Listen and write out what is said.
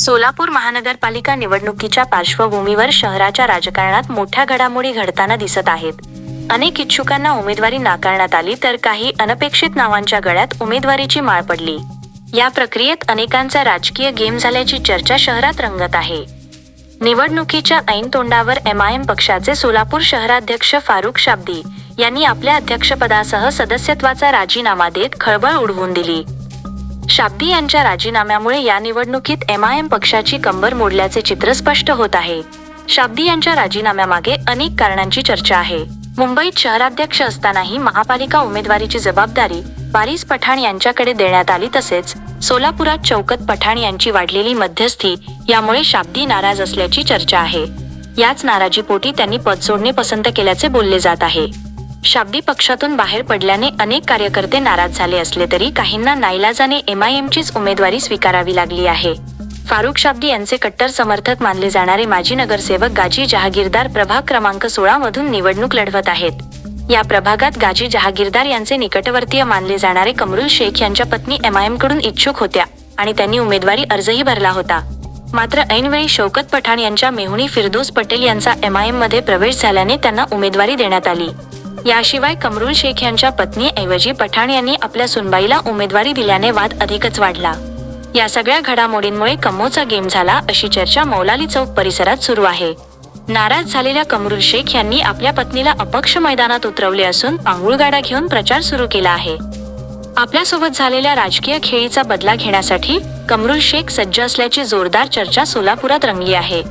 सोलापूर महानगरपालिका निवडणुकीच्या पार्श्वभूमीवर शहराच्या राजकारणात मोठ्या घडामोडी घडताना दिसत आहेत. अनेक इच्छुकांना उमेदवारी नाकारण्यात आली तर काही अनपेक्षित नावांच्या गळ्यात उमेदवारीची माळ पडली. या प्रक्रियेत अनेकांचा राजकीय गेम झाल्याची चर्चा शहरात रंगत आहे. निवडणुकीच्या ऐन तोंडावर एम आय एम पक्षाचे सोलापूर शहराध्यक्ष फारुख शाब्दी यांनी आपल्या अध्यक्षपदासह सदस्यत्वाचा राजीनामा देत खळबळ उडवून दिली. शाब्दी यांच्या राजीनाम्यामुळे या निवडणुकीत एम आय एम पक्षाची कंबर मोडल्याचे चित्र स्पष्ट होत आहे. शाब्दी यांच्या राजीनाम्यामागे अनेक कारणांची चर्चा आहे. मुंबईत शहराध्यक्ष असतानाही महापालिका उमेदवारीची जबाबदारी वारिस पठाण यांच्याकडे देण्यात आली तसेच सोलापुरात चौकत पठाण यांची वाढलेली मध्यस्थी यामुळे शाब्दी नाराज असल्याची चर्चा आहे. याच नाराजीपोटी त्यांनी पद सोडणे पसंत केल्याचे बोलले जात आहे. शाब्दी पक्षातून बाहेर पडल्याने अनेक कार्यकर्ते नाराज झाले असले तरी काहींना नाईलाजाने एम आय एमचीच उमेदवारी स्वीकारावी लागली आहे. फारुख शाब्दी यांचे कट्टर समर्थक मानले जाणारे माजी नगरसेवक गाजी जहागीरदार प्रभाग क्रमांक सोळा मधून निवडणूक लढवत आहेत. या प्रभागात गाजी जहागीरदार यांचे निकटवर्तीय मानले जाणारे कमरुल शेख यांच्या पत्नी एम आय एमकडून इच्छुक होत्या आणि त्यांनी उमेदवारी अर्जही भरला होता. मात्र ऐनवेळी शौकत पठाण यांच्या मेहुणी फिरदोस पटेल यांचा एम आय एममध्ये प्रवेश झाल्याने त्यांना उमेदवारी देण्यात आली. याशिवाय कमरुल शेख यांच्या पत्नीऐवजी पठाण यांनी आपल्या सुनबाईला उमेदवारी दिल्याने वाद अधिकच वाढला. या सगळ्या घडामोडींमुळे कमोचा गेम झाला अशी चर्चा मौलाली चौक परिसरात सुरू आहे. नाराज झालेल्या कमरुल शेख यांनी आपल्या पत्नीला अपक्ष मैदानात उतरवले असून पांगुळ गाडा घेऊन प्रचार सुरू केला आहे. आपल्यासोबत झालेल्या राजकीय खेळीचा बदला घेण्यासाठी कमरुल शेख सज्ज असल्याची जोरदार चर्चा सोलापुरात रंगली आहे.